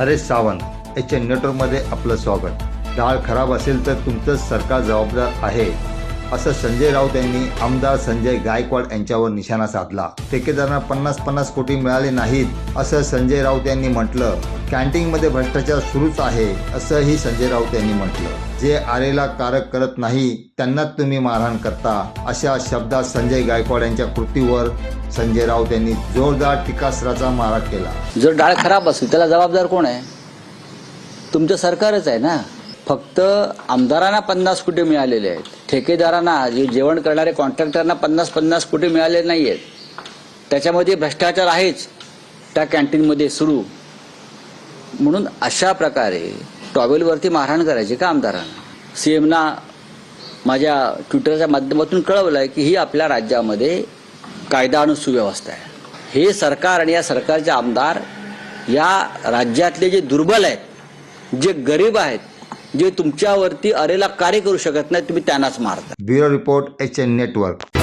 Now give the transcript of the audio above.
अरे Sawant H N नेटवर्कमध्ये आपलं स्वागत. डाळ खराब असेल तर तुमचंच सरकार जबाबदार आहे. असं संजय राऊत यांनी आमदार संजय गायकवाड यांच्यावर निशाणा साधला. ठेकेदारांना पन्नास पन्नास कोटी मिळाले नाहीत असं संजय राऊत यांनी म्हटलं. कॅन्टीनमध्ये भ्रष्टाचार सुरूच आहे असंही संजय राऊत यांनी म्हटलं. जे आरेला कारक करत नाही त्यांनाच तुम्ही मारहाण करता अशा शब्दात संजय गायकवाड यांच्या कृतीवर संजय राऊत यांनी जोरदार टीकास्त्राचा मारा केला. जर डाळ खराब असेल त्याला जबाबदार कोण आहे? तुमचं सरकारच आहे ना? फक्त आमदारांना पन्नास कोटी मिळालेले आहेत? ठेकेदारांना जे जेवण करणारे कॉन्ट्रॅक्टरना पन्नास पन्नास कोटी मिळाले नाही आहेत त्याच्यामध्ये भ्रष्टाचार आहेच. त्या कॅन्टीनमध्ये सुरू. म्हणून अशा प्रकारे टॉवेलवरती मारहाण करायची का आमदारांना? सी एमना माझ्या ट्विटरच्या माध्यमातून कळवलं आहे की ही आपल्या राज्यामध्ये कायदा आणि सुव्यवस्था आहे. हे सरकार आणि या सरकारचे आमदार या राज्यातले जे दुर्बल आहेत जे गरीब आहेत जे तुमच्यावरती अरेला कार्य करू शकत नाही तुम्ही त्यांनाच मारता. Bureau report H N network.